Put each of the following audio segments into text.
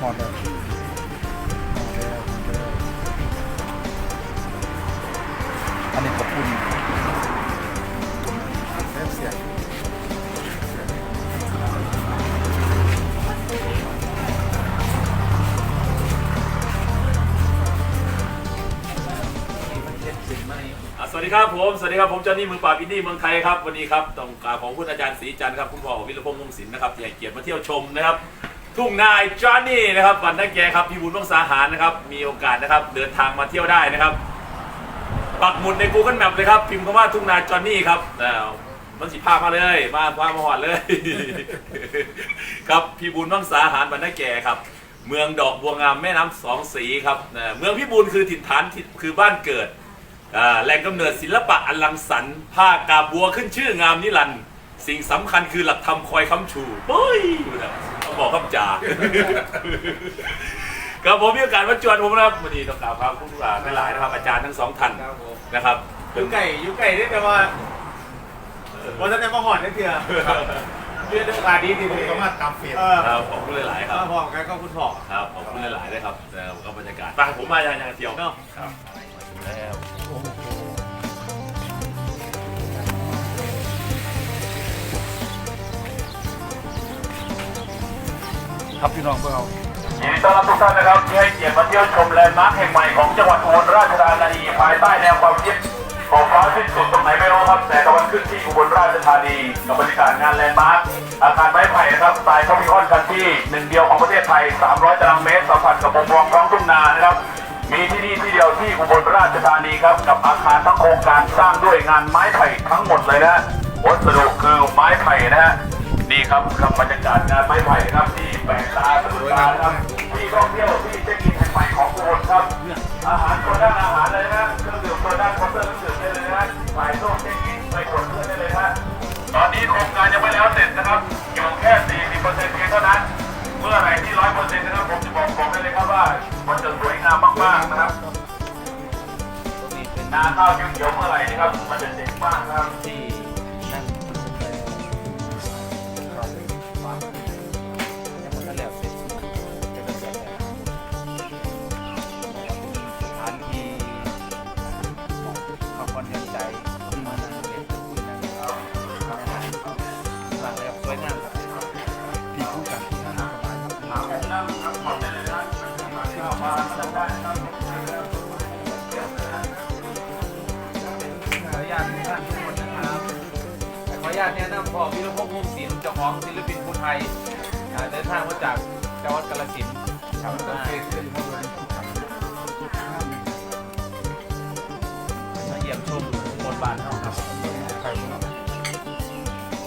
หมดเลยอันนี้ขอบคุณ ครับผมสวัสดีครับผมจอห์นนี่มือปราบอินดี้เมืองไทยครับวันนี้ครับต้องกราบของคุณอาจารย์ศรีจันทร์ครับคุณพ่อวิรพงษ์วงศิลป์นะครับที่ให้เกียรติมาเที่ยวชมนะครับทุ่งนายจอห์นนี่นะครับบันนักแกครับพี่บุญวงศาหารนะครับมีโอกาสนะครับเดินทางมาเที่ยวได้นะครับปักหมุดใน Google Map เลยครับพิมพ์คำว่าทุ่งนาจอห์นนี่ครับแล้วมันสิพามาเลยมาพามาหอดเลย ครับพี่บุญวังสาหารบรรณแก่ครับเมืองดอกบัวงามแม่น้ำสองสีครับเมืองพิบูลคือถิ่นฐานคือบ้านเกิด แหล่งกำเนิดศิลปะอันลังสรรค์ผ้ากาบบัวขึ้นชื่องามนิรันดร์สิ่งสำคัญคือหลักธรรมคอยค้ำชูเฮ้ยต้องบอกคำจ่าครับผมมีโอกาสมาจวนผมนะครับวันนี้ต้องกล่าวครับผู้หลานหลายๆนะครับอาจารย์ทั้งสองท่านนะครับยุไก่ยุไก่ได้แต่ว่าวันนั้นมาหอดได้เถื่อเรื่องโอกาสดีดีผมเลยก็มาตามเฟซเออครับขอบคุณหลาย ๆ ครับมาพร้อมกันก็คุณพ่อครับขอบคุณหลาย ๆ เลยครับแล้วก็บรรยากาศไปผมมาอย่างอย่างเดียวเนาะครับมาถึง แล้วครับพี่น้องพวกเรายินดีต้อนรับทุกท่านนะครับที่ให้เกียรติมาเที่ยวชมแลนด์มาร์คแห่งใหม่ของจังหวัดอุบลราชธานีภายใต้แนวความคิดขอบฟ้าสิ้นสุดตรงไหนไม่รู้ครับแต่ตะวันขึ้นที่อุบลราชธานีกับบรรยากาศงานแลนด์มาร์คอาคารไม้ไผ่นะครับสไตล์คอมพิคอนคันที่หนึ่งเดียวของประเทศไทย 300 ตารางเมตรสัมผัสกับวงรองท้องทุ่งนานะครับ มีที่นี่ที่เดียวที่อุบลราชธานีครับกับอาคารทั้งโครงการสร้างด้วยงานไม้ไผ่ทั้งหมดเลยนะวัสดุคือไม้ไผ่นะฮะนี่ครับกับบรรยากาศงานไม้ไผ่นะครับที่แปลกตาสะดุดตาครับที่ท่องเที่ยวที่เช็คอินแห่งใหม่ของอุบลครับอาหาร ข้าวเขียวๆเมื่อไหร่นะครับมันจะเจ๋งมากนะครับ ญาตแนะนำพ่อวิรพงษ์วงศิลป์เจ้าของศิลปินภูไทยอ่าเดินทางมาจากจังหวัดกาฬสินธุ์ครับมามาเยี่ยมชมบทบาทเขาครับไป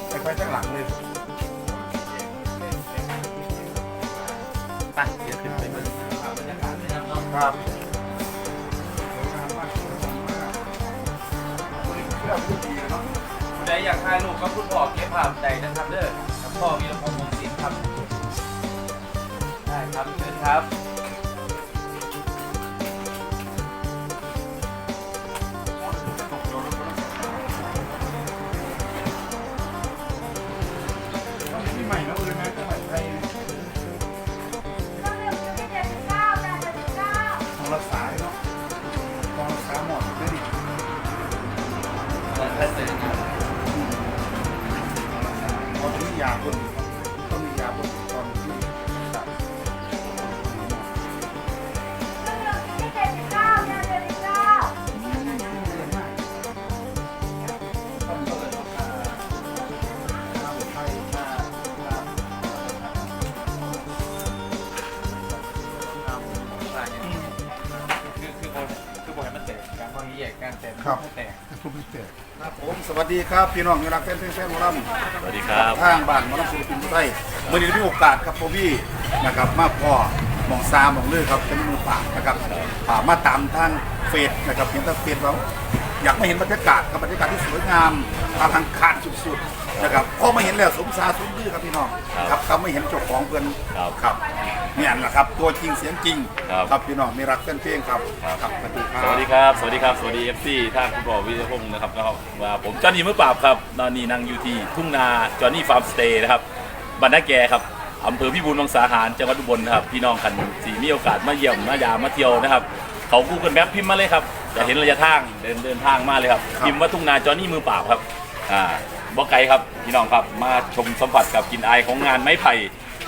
ไปไปข้างหลังเลยไปเดี๋ยวขึ้นไปเบิ่งบรรยากาศเลยนะครับเนาะครับผู้ใดอยากถ่ายรูปก็คุณพ่อเก็บภาพใดนะครับเด้อกับพ่อวีรพงษ์วงศิลป์ครับ ได้ครับเชิญครับ วัสดีครับพี่น้องที่รักแฟนเพลงแฟนหมอลำสวัสดีครับทางบ้านหมอลำศิลปินผู้ไทยมื่อนี้ได้มีโอกาสครับพ่อพี่นะครับมาพ่อหมองซาหมองเลือครับเป็นมือปรากนะครับอ่ามาตามทางเฟซนะครับเห็นทางเฟซเราอยากมาเห็นบรรยากาศกับบรรยากาศที่สวยงามอลังการสุดๆนะครับพอมาเห็นแล้วสมสาส มดื้อครับพี่น้องครับครับไม่เห็นเจ้าของเพื่อนครับเนี่ยแหละครับ ตัวจริงเสียงจริงครับ พี่น้องมีรักเพื่อนเพลงครับครับสวัสดีครัสวัสดีบครับ สวัสดีครับ สวัสดีเอฟซีท่านผู้บอกวิทยพงศ์นะครับก็ว่าผมจอห์นนี่มือปราบครับตอนนี้นั่งอยู่ที่ทุ่งนาจอห์นนี่ฟาร์มสเตย์นะครับบรรณาแกครับอำเภอพิบูลมังสาหารจังหวัดอุบลนะครับพี่น้องคันสีมีโอกาสมาเยี่ยมมายามมาเที่ยวนะครับ เขากูเกิลแมปพิมพ์มาเลยครับจะเห็นระยะทางเดินเดินทางมาเลยครับพิมพ์ว่าทุ่งนาจอห์นนี่มือปราบครับอ่า บอกไกลครับพี่น้องครับมาชมสัมผัสกับกลินอายของงานไม้ไผ่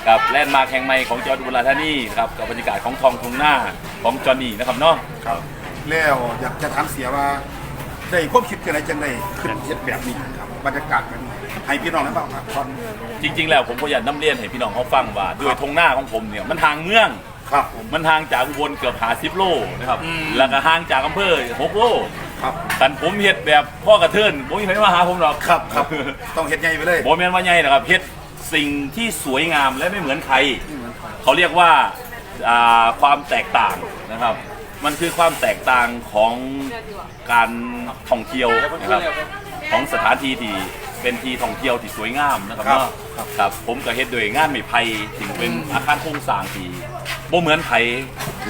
กับแลนด์มาร์คแห่งใหม่ของจังหวัดอุบลราชธานีครับกับบรรยากาศของทองทุ่งหน้าของจอห์นนี่นะครับเนาะครับแล้วอยากจะถามเสียว่าได้ความคิดกันอะไรจังได้ขึ้นเฮ็ดแบบนี้ครับบรรยากาศแบบนี้ให้พี่น้องได้บ้างครับตอนจริง ๆ แล้วผมก็อยากน้ำเรียนให้พี่น้องเขาฟังว่าด้วยทงหน้าของผมเนี่ยมันทางเมือง ครับผม มันทางจากอุบลเกือบหาสิบโลนะครับอืมแล้วก็ห่างจากอำเภอหกโล ครับแต่ผมเฮ็ดแบบพ่อกระเทินผมไม่มาหาผมหรอกครับครับ ต้องเฮ็ดใหญ่ไปเลยผมแม่นว่าไงนะครับเฮ็ดสิ่งที่สวยงามและไม่เหมือนใคร เขาเรียกว่าอ่าความแตกต่างนะครับ มันคือความแตกต่างของการท่องเที่ยวนะครับ ของสถานที่ที่เป็นที่ท่องเที่ยวที่สวยงามนะครับครับ เนาะครับ ผมก็เฮ็ดโดยงานไม้ไผ่ถึงเป็นอาคารโครงสร้างที่บ่เหมือนไผ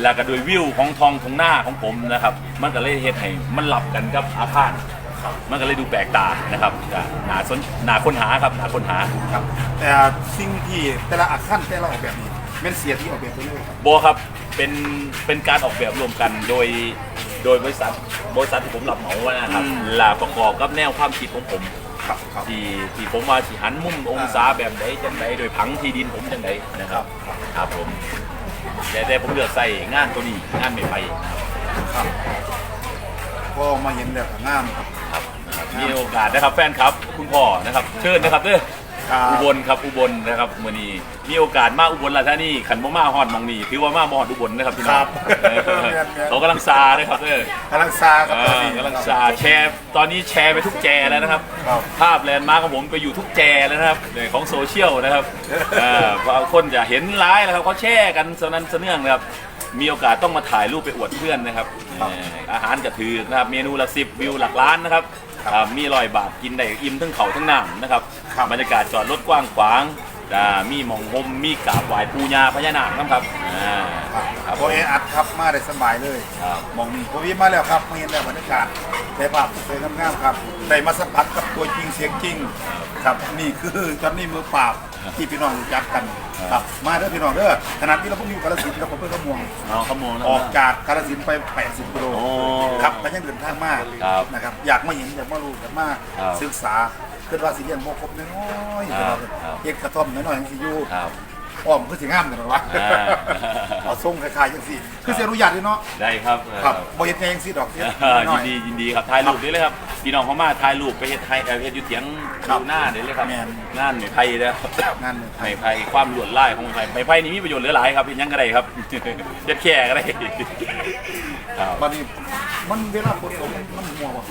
แล้วก็โดยวิวของทองทงหน้าของผมนะครับ มันก็เลยเฮ็ดให้มันหลับกันกับอาคารมันก็เลยดูแปลกตานะครับก็น่าสนน่าค้นหาครับน่าค้นหา ครับแต่สิ่งที่แต่ละอาคารแต่ละออกแบบนี้เป็นเสียที่ออกแบบไปเลยครับโบครับเป็นเป็นการออกแบบรวมกันโดยโดยบริษัทบริษัทที่ผมรับเหมาไว้นะครับอืมแลาประกอบกับแนวความคิดของผมครับครับ ที่ที่ผมว่าสิหันมุมองศาแบบใดจังใดโดยผังที่ดินผมจังใดนะครับ ครับผม แต่แต่ผมเลือกใส่งานตัวนี้งานไม่ไปครับพอมาเห็นแล้วก็งามครับครับนะครับมีโอกาสนะครับแฟนครับ คุณพ่อนะครับ เชิญนะครับเด้อ ครับ อุบลครับอุบลนะครับมื้อนี้มีโอกาสมาอุบลราชธานีขันบ่มาฮอดหมองนี้ถือว่ามาบ่ฮอดอุบลนะครับพี่น้องครับเออเขากำลังซาเลยครับเด้อกำลังซาครับเอตอนอนี้ กำลังซาแชร์ตอนนี้แชร์ไปทุกแจแล้วนะครับ ครับภาพแลนด์มาร์คของผมไปอยู่ทุกแจแล้วนะครับในของโซเชียลนะครับเออบางคนจะเห็นร้ายแล้วครับเขาแชร์กันสนั้นสะเนื่องนะครับ มีโอกาสต้องมาถ่ายรูปไปอวดเพื่อนนะครับเอ่ออาหารกระถือนะครับเมนูหลักสิบวิวหลักล้านนะครับอ่ามีรอยบาทกินได้อิ่มทั้งเขาทั้งน้ำนะครับ บรรยากาศจอดรถกว้างขวางอ่ามีหมองหมมีกราบไหว้ปูญาพญานาคนะครับอ่าครับครับโอเออัดครับมาได้สบายเลยครับ มองนี่ผมวิมาแล้วครับมาเห็นแล้วบรรยากาศได้ภาพสวยงามๆครับได้มาสัมผัสกับตัวจริงเสียงจริงครับนี่คือจอนนี่มือปราบ ที่พี่น้องรู้จักกันครับมาเด้อพี่น้องเด้อขนาดที่เราพุ่งอยู่กาฬสินธุ์ครับผมเพิ่งขมวงเอาขโมยแล้วออกจากกาฬสินธุ์ไป 80กิโลโอ้ครับก็ยังเดินทางมากครับนะครับ อยากมาเห็น อยากมารู้อยากมาครับศึกษาคือว่าสิเรียนโมครบน้อยๆครับครับเฮ็ดกระท่อมน้อยๆจังสิอยู่ครับ อ้อมคือสิงามแต่นวะอ่า เอาทรงคล้ายๆจังสิคือสิอนุญาตเลยเนาะได้ครับครับบ่เฮ็ดแค่จังสิดอกเฮ็ดอ่าน้ยิอนยดียินดีครับถ่ายรูปได้เลยครับพี่น้องเขามาถ่ายรูปไปเฮ็ดไทยเอ่อเฮ็ดอยู่เถียงครับดูหน้าได้เลยครับแม่นงานไม้ไผ่นะครับงานไม้ไผ่ไม้ไผ่ความลวดลายของไม้ไผ่ไม้ไผ่นี่มีประโยชน์เหลือหลายครับเป็นหยังก็ได้ครับ เด็ดแค่ก็ได้ ครับ บัดนี้มันเวลาฝนตกมันมันหัวบ่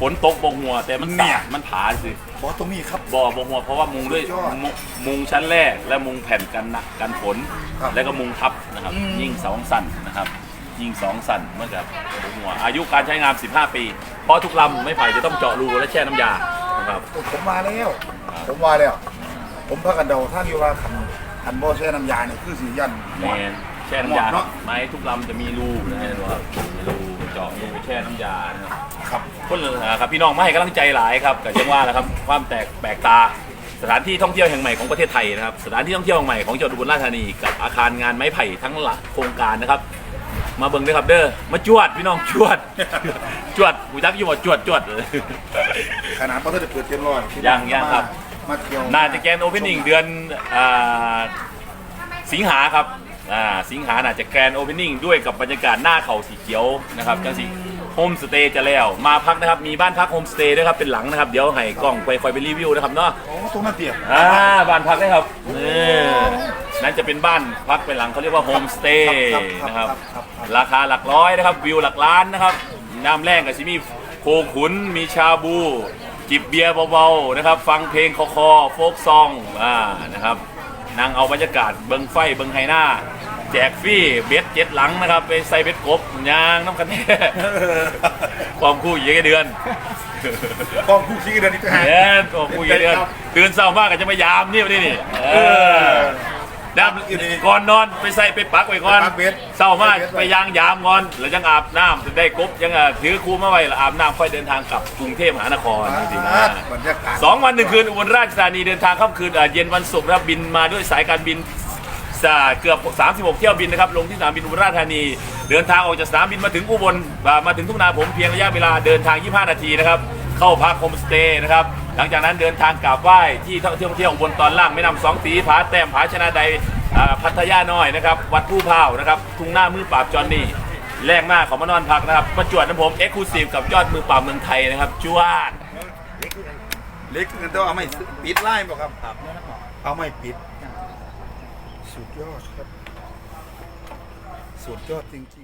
ฝนตกบ่หัวแต่มันเนี่ตายกมันผาสิบ่ตรงนี้ครับ บ่บ่หัวเพราะว่ามุงด้วยสุดยอดมุงมุงชั้นแรกและมุงแผ่นกันนะกันฝนครับแล้วก็มุงทับนะครับ อืม ยิ่งสองสั่นนะครับ ยิ่งสองสั่นเมื่อกับหัว อายุการใช้งาน 15 ปี เพราะทุกลำไม่ไผ่จะต้องเจาะรูและแช่น้ำยานะครับ ผมมาแล้ว ผมมาแล้ว ผมพากันเดาทางอยู่ว่าคันคันบ่แช่น้ำยาเนี่ยคือสิยันแมนแช่น้ำยาหมดเนอะไม้ทุกลำจะมีรูนะฮะว่ามีรูเจาะรูแช่น้ำยานะครับครับคนเลยนะครับพี่น้องมาให้กำลังใจหลายครับแต่ยังว่านะครับความแตกแปลกตา สถานที่ท่องเที่ยวแห่งใหม่ของประเทศไทยนะครับสถานที่ท่องเที่ยวแห่งใหม่ของจังหวัดอุบลราชธานีกับอาคารงานไม้ไผ่ทั้งหลักโครงการนะครับ มาเบิ่งด้วยครับเด้อมาจวดพี่น้องจวด จวดกูจักอยู่ว่าจวดจวดเลยขนาดบ่ทันได้เปิดเต็มร้อยยังยังครับ มาเที่ยวน่าจะแกรนโอเพนนิ่งเดือนอ่าสิงหาครับ อ่าสิงหาน่าจะแกรนโอเพนนิ่งด้วยกับบรรยากาศหน้าเขาสีเขียวนะครับจังสิโฮมสเตย์จะแล้ว มาพักนะครับ มีบ้านพักโฮมสเตย์ด้วยครับ เป็นหลังนะครับ เดี๋ยวให้กล้องไปคอยไปรีวิวนะครับเนาะโอ้ตรงนั้นเตียอ่าบ้านพักได้ครับนี่นั่นจะเป็นบ้านพักเป็นหลังเขาเรียกว่าโฮมสเตย์นะครับ ราคาหลักร้อยนะครับ วิวหลักล้านนะครับ น้ำแรงกับชิมีโคขุน มีชาบู จิบเบียร์เบาๆนะครับ ฟังเพลงคอคอโฟกซองอ่านะครับ นั่งเอาบรรยากาศเบิงไฟเบิงไฮหน้า แจกฟรีเบ็ดเจ็ดหลังนะครับ ไปใส่เบ็ดกบยางน้ำกันแน่ความคู่อีกเดือนกองคู่ชี้เดือนนี้จะหา เนี่ยความคู่อีกเดือนตื่นเช้ามากก็จะมายามนี่วันนี้นี่เออ ดับก่อนนอนไปใส่ไปปักไว้ก่อนปักเบ็ดเช้ามากไปยางยามก่อนแล้วยังอาบน้ำได้กบยังอะถือคู่มาไว้แล้วอาบน้ำค่อยเดินทางกลับกรุงเทพมหานครจริงๆนะบรรยากาศสองวันหนึ่งคืนอุบลราชธานีเดินทางค่ำคืนเอ่อเย็นวันศุกร์นะครับบินมาด้วยสายการบินสาเกือบ 36 เที่ยวบินนะครับ ลงที่สนามบินอุบลราชธานี เดินทางออกจากสนามบินมาถึงอุบลอ่ามาถึงทุ่งนาผมเพียงระยะเวลาเดินทาง 25 นาทีนะครับ เข้าพักโฮมสเตย์นะครับ หลังจากนั้นเดินทางกราบไหว้ที่ท่องเที่ยวที่ยวอุบลตอนล่างแม่น้ำสองสีผาแต้มผาชนะใดพัทยาน้อยนะครับวัดผู้เผานะครับทุ่งหน้ามือปราบจอนนี่แรกมากของมานอนพักนะครับประจวดน้ำผมเอ็กซ์คลูซีฟกับยอดมือปราบเมืองไทยนะครับจวดเล็กกันต้องเอาไม่ปิดไล่บอกครับ เอาไม่ปิด สุดยอดครับ สุดยอดจริงๆ